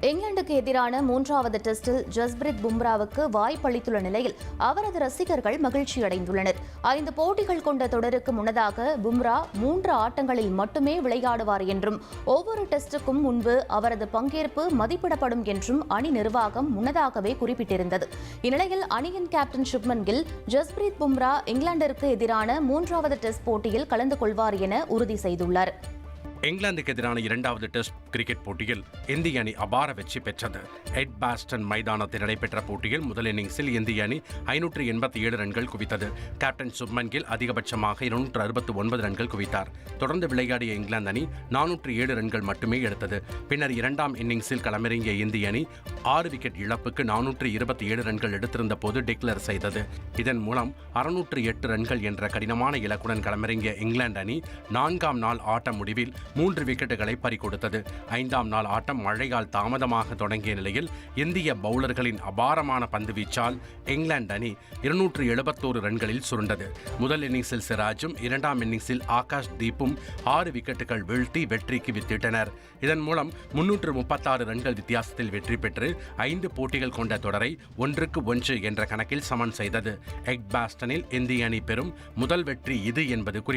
இங்கிலாந்துக்கு எதிரான மூன்றாவது டெஸ்டில் ஜஸ்பிரித் பும்ராவுக்கு வாய்ப்பளித்துள்ள நிலையில் அவரது ரசிகர்கள் மகிழ்ச்சியடைந்துள்ளனர். ஐந்து போட்டிகள் கொண்ட தொடருக்கு முன்னதாக பும்ரா மூன்று ஆட்டங்களில் மட்டுமே விளையாடுவார் என்றும் ஒவ்வொரு டெஸ்டுக்கும் முன்பு அவரது பங்கேற்பு மதிப்பிடப்படும் என்றும் அணி நிர்வாகம் முன்னதாகவே குறிப்பிட்டிருந்தது. இந்நிலையில் அணியின் கேப்டன் சுப்மன் கில் ஜஸ்பிரித் பும்ரா இங்கிலாந்திற்கு எதிரான மூன்றாவது டெஸ்ட் போட்டியில் கலந்து கொள்வார் என உறுதி செய்துள்ளார். இங்கிலாந்துக்கு எதிரான இரண்டாவது டெஸ்ட் கிரிக்கெட் போட்டியில் இந்திய அணி அபார வெற்றி பெற்றது. எட் பாஸ்டன் மைதானத்தில் நடைபெற்ற போட்டியில் முதல் இன்னிங்ஸில் இந்திய அணி ஐநூற்று எண்பத்தி ஏழு ரன்கள் குவித்தது. கேப்டன் சுப்மன் கில் அதிகபட்சமாக இருநூற்று அறுபத்து ஒன்பது ரன்கள் குவித்தார். தொடர்ந்து விளையாடிய இங்கிலாந்து அணி நானூற்று ஏழு ரன்கள் மட்டுமே எடுத்தது. பின்னர் இரண்டாம் இன்னிங்ஸில் களமிறங்கிய இந்திய அணி ஆறு விக்கெட் இழப்புக்கு நானூற்று இருபத்தி ஏழு ரன்கள் எடுத்திருந்த போது டிக்ளேர் செய்தது. இதன் மூலம் அறுநூற்று எட்டு ரன்கள் என்ற கடினமான இலக்குடன் களமிறங்கிய இங்கிலாந்து அணி நான்காம் நாள் ஆட்ட முடிவில் மூன்று விக்கெட்டுகளை பறிகொடுத்தது. ஐந்தாம் நாள் ஆட்டம் மழையால் தாமதமாக தொடங்கிய நிலையில் இந்திய பவுலர்களின் அபாரமான பந்து வீச்சால் இங்கிலாந்து அணி இருநூற்று எழுபத்தோரு ரன்களில் சுருண்டது. முதல் இன்னிங்ஸில் சிராஜும் இரண்டாம் இன்னிங்ஸில் ஆகாஷ் தீப்பும் ஆறு விக்கெட்டுகள் வீழ்த்தி வெற்றிக்கு வித்திட்டனர். இதன் மூலம் முன்னூற்று முப்பத்தாறு ரன்கள் வித்தியாசத்தில் வெற்றி பெற்று ஐந்து போட்டிகள் கொண்ட தொடரை ஒன்றுக்கு ஒன்று என்ற கணக்கில் சமன் செய்தது. எக் பாஸ்டனில் இந்திய அணி பெறும் முதல் வெற்றி இது என்பது குறிப்பிடத்தக்கது.